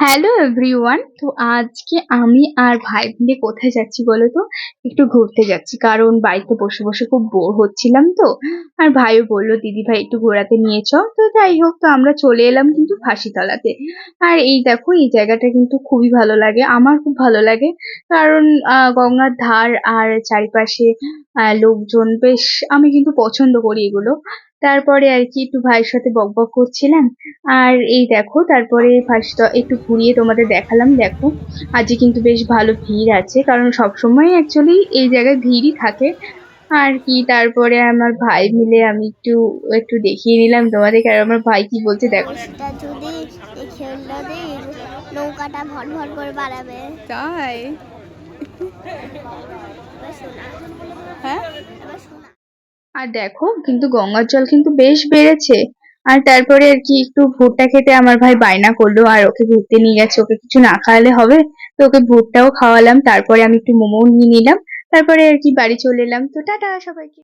Hello everyone তো আজকে আমি আর ভাই মিলে কোথায় যাচ্ছি বলো তো? একটু ঘুরতে যাচ্ছি, কারণ বাড়িতে বসে বসে খুব বোর হচ্ছিলাম তো। আর ভাইও বলল, দিদি ভাই, একটু ঘোরাতে নিয়ে চ তো যাই হোক, তো আমরা চলে এলাম কিন্তু ফাঁসিতলাতে। আর এই দেখো, এই জায়গাটা কিন্তু খুবই ভালো লাগে, আমার খুব ভালো লাগে। কারণ গঙ্গার ধার আর চারিপাশে লোকজন, বেশ আমি কিন্তু পছন্দ করি এগুলো। তারপরে আর কি একটু ভাইয়ের সাথে বকবক করছিলাম। আর এই দেখো তারপরে ফার্স্ট একটু ঘুরিয়ে তোমাদের দেখালাম দেখো। আজকে কিন্তু বেশ ভালো ভিড় আছে কারণ সবসময় অ্যাকচুয়ালি এই জায়গায় ভিড়ই থাকে। আর কি তারপরে আমার ভাই মিলে আমি একটু একটু দেখিয়ে নিলাম তোমাদের আর আমার ভাই কি বলছে দেখো। এটা যদি এই খেলটা দিই নৌকাটা ভর ভর করে বাড়াবে। তাই? হ্যাঁ? এবার শোনা। আর দেখো, কিন্তু গঙ্গার জল কিন্তু বেশ বেড়েছে। আর তারপরে আর কি, একটু ভুট্টা খেতে আমার ভাই বায়না করল, আর ওকে ঘুরতে নিয়ে গেছে, ওকে কিছু না খাওয়ালে হবে, তো ওকে ভুট্টাও খাওয়ালাম, তারপরে আমি একটু মোমো নিয়ে নিলাম, তারপরে আর কি বাড়ি চলে এলাম, তো টাটা সবাইকে।